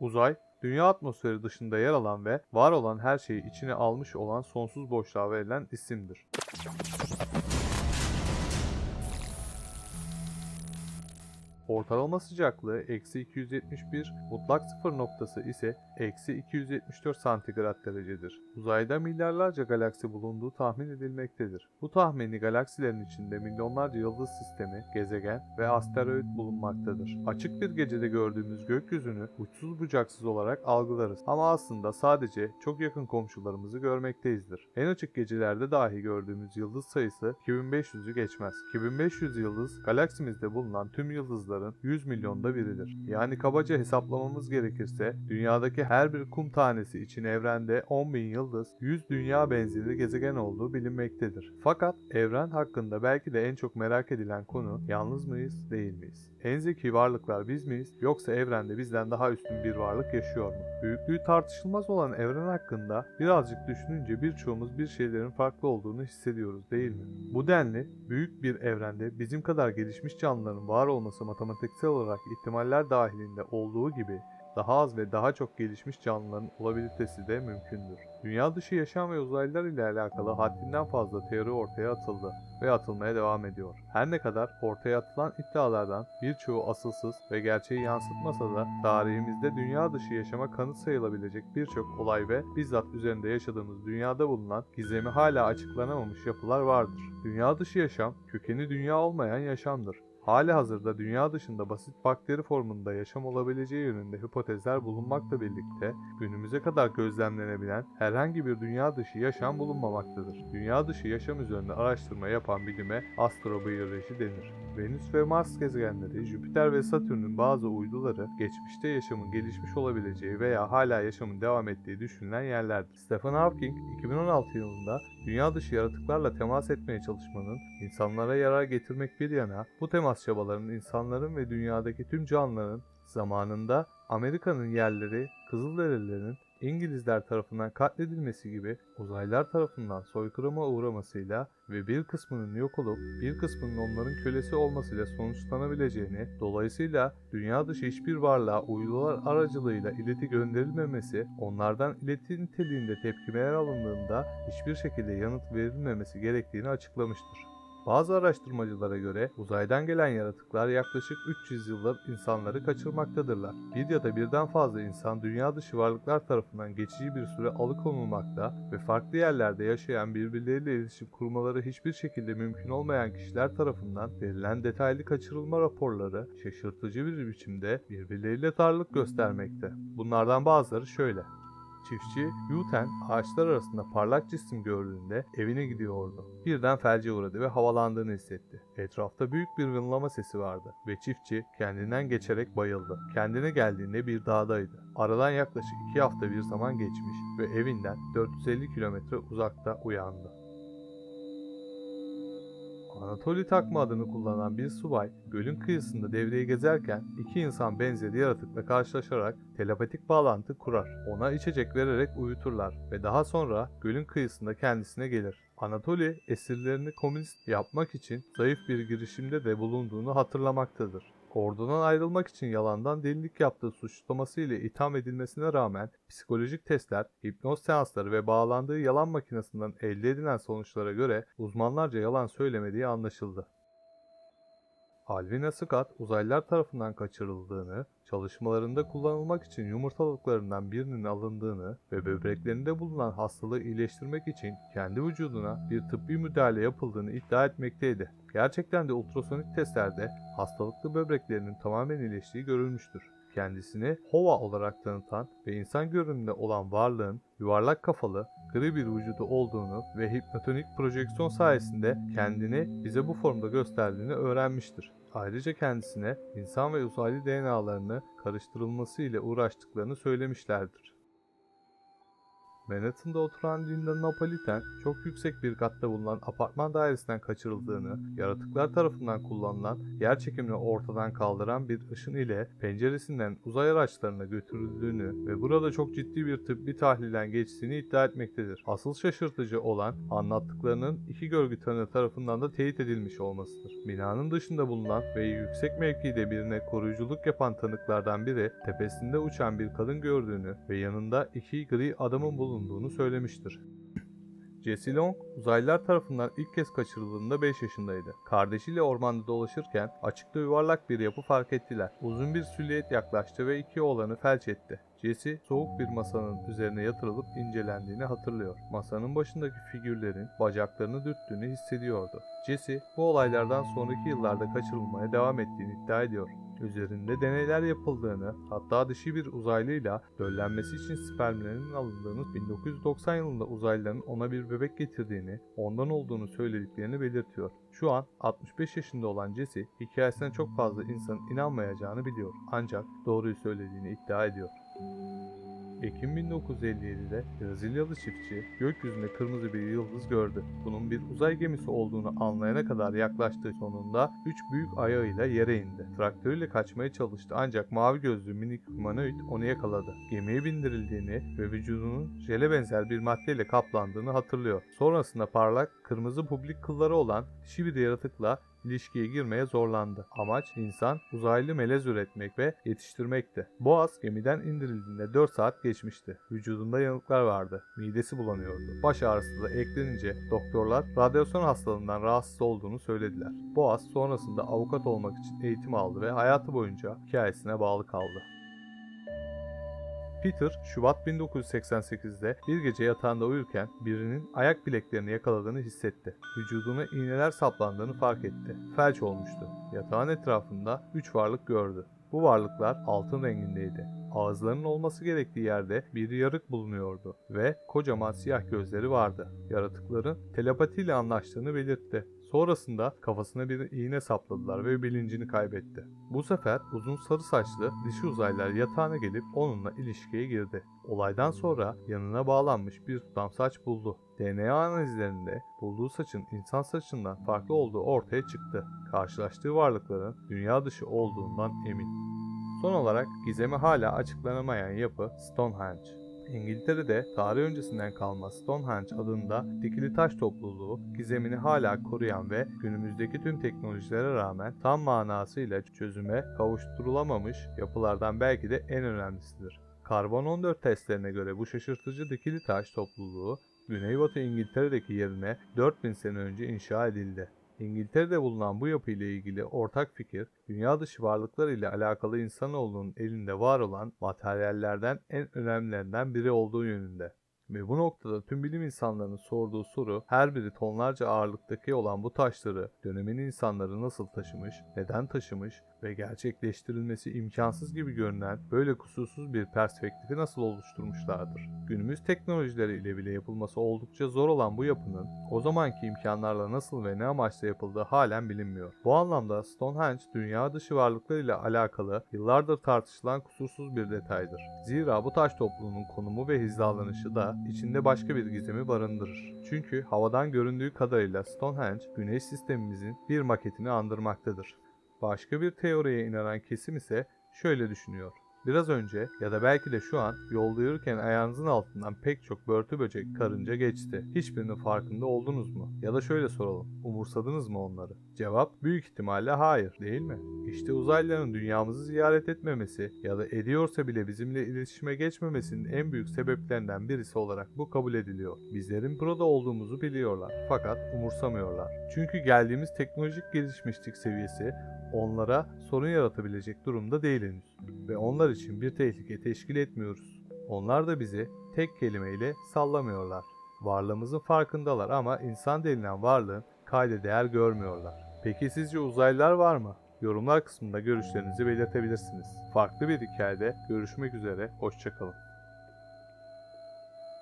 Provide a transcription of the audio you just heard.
Uzay, dünya atmosferi dışında yer alan ve var olan her şeyi içine almış olan sonsuz boşluğa verilen isimdir. Ortalama sıcaklığı eksi 271, mutlak sıfır noktası ise eksi 274 santigrat derecedir. Uzayda milyarlarca galaksi bulunduğu tahmin edilmektedir. Bu tahmini galaksilerin içinde milyonlarca yıldız sistemi, gezegen ve asteroid bulunmaktadır. Açık bir gecede gördüğümüz gökyüzünü uçsuz bucaksız olarak algılarız ama aslında sadece çok yakın komşularımızı görmekteyizdir. En açık gecelerde dahi gördüğümüz yıldız sayısı 2500'ü geçmez. 2500 yıldız galaksimizde bulunan tüm yıldızların 100 milyonda biridir. Yani kabaca hesaplamamız gerekirse dünyadaki her bir kum tanesi için evrende 10 bin yıldız, 100 dünya benzeri gezegen olduğu bilinmektedir. Fakat evren hakkında belki de en çok merak edilen konu yalnız mıyız, değil miyiz? En zeki varlıklar biz miyiz yoksa evrende bizden daha üstün bir varlık yaşıyor mu? Büyüklüğü tartışılmaz olan evren hakkında birazcık düşününce birçoğumuz bir şeylerin farklı olduğunu hissediyoruz değil mi? Bu denli büyük bir evrende bizim kadar gelişmiş canlıların var olması matematiksel olarak ihtimaller dahilinde olduğu gibi daha az ve daha çok gelişmiş canlıların olabilitesi de mümkündür. Dünya dışı yaşam ve uzaylılar ile alakalı haddinden fazla teori ortaya atıldı ve atılmaya devam ediyor. Her ne kadar ortaya atılan iddialardan birçoğu asılsız ve gerçeği yansıtmasa da tarihimizde dünya dışı yaşama kanıt sayılabilecek birçok olay ve bizzat üzerinde yaşadığımız dünyada bulunan gizemi hala açıklanamamış yapılar vardır. Dünya dışı yaşam, kökeni dünya olmayan yaşamdır. Hali hazırda dünya dışında basit bakteri formunda yaşam olabileceği yönünde hipotezler bulunmakla birlikte günümüze kadar gözlemlenebilen herhangi bir dünya dışı yaşam bulunmamaktadır. Dünya dışı yaşam üzerinde araştırma yapan bilime astrobiyoloji denir. Venüs ve Mars gezegenleri, Jüpiter ve Satürn'ün bazı uyduları geçmişte yaşamın gelişmiş olabileceği veya hala yaşamın devam ettiği düşünülen yerlerdir. Stephen Hawking 2016 yılında dünya dışı yaratıklarla temas etmeye çalışmanın insanlara yarar getirmek bir yana bu temas çabalarının insanların ve dünyadaki tüm canlıların zamanında Amerika'nın yerleri Kızılderililerin İngilizler tarafından katledilmesi gibi uzaylılar tarafından soykırıma uğramasıyla ve bir kısmının yok olup bir kısmının onların kölesi olmasıyla sonuçlanabileceğini, dolayısıyla dünya dışı hiçbir varlığa uydular aracılığıyla ileti gönderilmemesi, onlardan ileti niteliğinde tepkimeler alındığında hiçbir şekilde yanıt verilmemesi gerektiğini açıklamıştır. Bazı araştırmacılara göre uzaydan gelen yaratıklar yaklaşık 300 yıldır insanları kaçırmaktadırlar. Bir ya da birden fazla insan dünya dışı varlıklar tarafından geçici bir süre alıkonulmakta ve farklı yerlerde yaşayan birbirleriyle iletişim kurmaları hiçbir şekilde mümkün olmayan kişiler tarafından verilen detaylı kaçırılma raporları şaşırtıcı bir biçimde birbirleriyle tarlık göstermekte. Bunlardan bazıları şöyle. Çiftçi Yuten ağaçlar arasında parlak cisim gördüğünde evine gidiyordu. Birden felce uğradı ve havalandığını hissetti. Etrafta büyük bir vınlama sesi vardı ve çiftçi kendinden geçerek bayıldı. Kendine geldiğinde bir dağdaydı. Aradan yaklaşık iki hafta bir zaman geçmiş ve evinden 450 kilometre uzakta uyandı. Anatoli Takma adını kullanan bir subay, gölün kıyısında devreye gezerken iki insan benzeri yaratıkla karşılaşarak telepatik bağlantı kurar. Ona içecek vererek uyuturlar ve daha sonra gölün kıyısında kendisine gelir. Anatoli esirlerini komünist yapmak için zayıf bir girişimde de bulunduğunu hatırlamaktadır. Ordudan ayrılmak için yalandan delilik yaptığı suçlaması ile itham edilmesine rağmen psikolojik testler, hipnoz seansları ve bağlandığı yalan makinesinden elde edilen sonuçlara göre uzmanlarca yalan söylemediği anlaşıldı. Alvina Scott uzaylılar tarafından kaçırıldığını, çalışmalarında kullanılmak için yumurtalıklarından birinin alındığını ve böbreklerinde bulunan hastalığı iyileştirmek için kendi vücuduna bir tıbbi müdahale yapıldığını iddia etmekteydi. Gerçekten de ultrasonik testlerde hastalıklı böbreklerinin tamamen iyileştiği görülmüştür. Kendisini Hova olarak tanıtan ve insan görünümünde olan varlığın yuvarlak kafalı, gri bir vücudu olduğunu ve hipnotonik projeksiyon sayesinde kendini bize bu formda gösterdiğini öğrenmiştir. Ayrıca kendisine insan ve uzaylı DNA'larını karıştırılması ile uğraştıklarını söylemişlerdir. Manhattan'da oturan Linda Napolitan çok yüksek bir katta bulunan apartman dairesinden kaçırıldığını, yaratıklar tarafından kullanılan yer çekimini ortadan kaldıran bir ışın ile penceresinden uzay araçlarına götürüldüğünü ve burada çok ciddi bir tıbbi tahlilden geçtiğini iddia etmektedir. Asıl şaşırtıcı olan anlattıklarının iki görgü tanığı tarafından da teyit edilmiş olmasıdır. Binanın dışında bulunan ve yüksek mevkide birine koruyuculuk yapan tanıklardan biri tepesinde uçan bir kadın gördüğünü ve yanında iki gri adamın bulunduğunu söylemiştir. Jesse Long, uzaylılar tarafından ilk kez kaçırıldığında 5 yaşındaydı. Kardeşiyle ormanda dolaşırken açıkta yuvarlak bir yapı fark ettiler. Uzun bir silüet yaklaştı ve iki oğlanı felç etti. Jesse soğuk bir masanın üzerine yatırılıp incelendiğini hatırlıyor. Masanın başındaki figürlerin bacaklarını dürttüğünü hissediyordu. Jesse bu olaylardan sonraki yıllarda kaçırılmaya devam ettiğini iddia ediyor. Üzerinde deneyler yapıldığını, hatta dişi bir uzaylıyla döllenmesi için spermlerinin alındığını, 1990 yılında uzaylıların ona bir bebek getirdiğini, ondan olduğunu söylediklerini belirtiyor. Şu an 65 yaşında olan Jesse, hikayesine çok fazla insanın inanmayacağını biliyor. Ancak doğruyu söylediğini iddia ediyor. Ekim 1957'de Brezilyalı çiftçi gökyüzünde kırmızı bir yıldız gördü. Bunun bir uzay gemisi olduğunu anlayana kadar yaklaştığı sonunda 3 büyük ayağıyla yere indi. Traktörüyle kaçmaya çalıştı ancak mavi gözlü minik humanoid onu yakaladı. Gemiye bindirildiğini ve vücudunun jele benzer bir maddeyle kaplandığını hatırlıyor. Sonrasında parlak kırmızı publik kılları olan dişi bir yaratıkla ilişkiye girmeye zorlandı. Amaç insan uzaylı melez üretmek ve yetiştirmekti. Boğaz gemiden indirildiğinde 4 saat geçmişti. Vücudunda yanıklar vardı. Midesi bulanıyordu. Baş ağrısı da eklenince doktorlar radyasyon hastalığından rahatsız olduğunu söylediler. Boğaz sonrasında avukat olmak için eğitim aldı ve hayatı boyunca hikayesine bağlı kaldı. Peter, Şubat 1988'de bir gece yatağında uyurken birinin ayak bileklerini yakaladığını hissetti. Vücuduna iğneler saplandığını fark etti. Felç olmuştu. Yatağın etrafında üç varlık gördü. Bu varlıklar altın rengindeydi. Ağızlarının olması gerektiği yerde bir yarık bulunuyordu ve kocaman siyah gözleri vardı. Yaratıkların telepatiyle anlaştığını belirtti. Sonrasında kafasına bir iğne sapladılar ve bilincini kaybetti. Bu sefer uzun sarı saçlı dişi uzaylılar yatağına gelip onunla ilişkiye girdi. Olaydan sonra yanına bağlanmış bir tutam saç buldu. DNA analizlerinde bulduğu saçın insan saçından farklı olduğu ortaya çıktı. Karşılaştığı varlıkların dünya dışı olduğundan emin. Son olarak gizemi hala açıklanamayan yapı Stonehenge. İngiltere'de tarih öncesinden kalma Stonehenge adında dikili taş topluluğu gizemini hala koruyan ve günümüzdeki tüm teknolojilere rağmen tam manasıyla çözüme kavuşturulamamış yapılardan belki de en önemlisidir. Karbon 14 testlerine göre bu şaşırtıcı dikili taş topluluğu Güneybatı İngiltere'deki yerine 4000 sene önce inşa edildi. İngiltere'de bulunan bu yapı ile ilgili ortak fikir, dünya dışı varlıklar ile alakalı insanoğlunun elinde var olan materyallerden en önemlilerinden biri olduğu yönünde. Ve bu noktada tüm bilim insanlarının sorduğu soru her biri tonlarca ağırlıktaki olan bu taşları dönemin insanları nasıl taşımış, neden taşımış ve gerçekleştirilmesi imkansız gibi görünen böyle kusursuz bir perspektifi nasıl oluşturmuşlardır. Günümüz teknolojileri ile bile yapılması oldukça zor olan bu yapının o zamanki imkanlarla nasıl ve ne amaçla yapıldığı halen bilinmiyor. Bu anlamda Stonehenge dünya dışı varlıklar ile alakalı yıllardır tartışılan kusursuz bir detaydır. Zira bu taş topluluğunun konumu ve hizalanışı da içinde başka bir gizemi barındırır. Çünkü havadan göründüğü kadarıyla Stonehenge, güneş sistemimizin bir maketini andırmaktadır. Başka bir teoriye inanan kesim ise şöyle düşünüyor. Biraz önce ya da belki de şu an yolda yürürken ayağınızın altından pek çok börtü böcek, karınca geçti. Hiçbirinin farkında oldunuz mu? Ya da şöyle soralım. Umursadınız mı onları? Cevap büyük ihtimalle hayır değil mi? İşte uzaylıların dünyamızı ziyaret etmemesi ya da ediyorsa bile bizimle iletişime geçmemesinin en büyük sebeplerinden birisi olarak bu kabul ediliyor. Bizlerin burada olduğumuzu biliyorlar fakat umursamıyorlar. Çünkü geldiğimiz teknolojik gelişmişlik seviyesi onlara sorun yaratabilecek durumda değil henüz ve onlar için bir tehlike teşkil etmiyoruz. Onlar da bizi tek kelimeyle sallamıyorlar. Varlığımızın farkındalar ama insan denilen varlığın kayda değer görmüyorlar. Peki sizce uzaylılar var mı? Yorumlar kısmında görüşlerinizi belirtebilirsiniz. Farklı bir hikayede görüşmek üzere, hoşçakalın.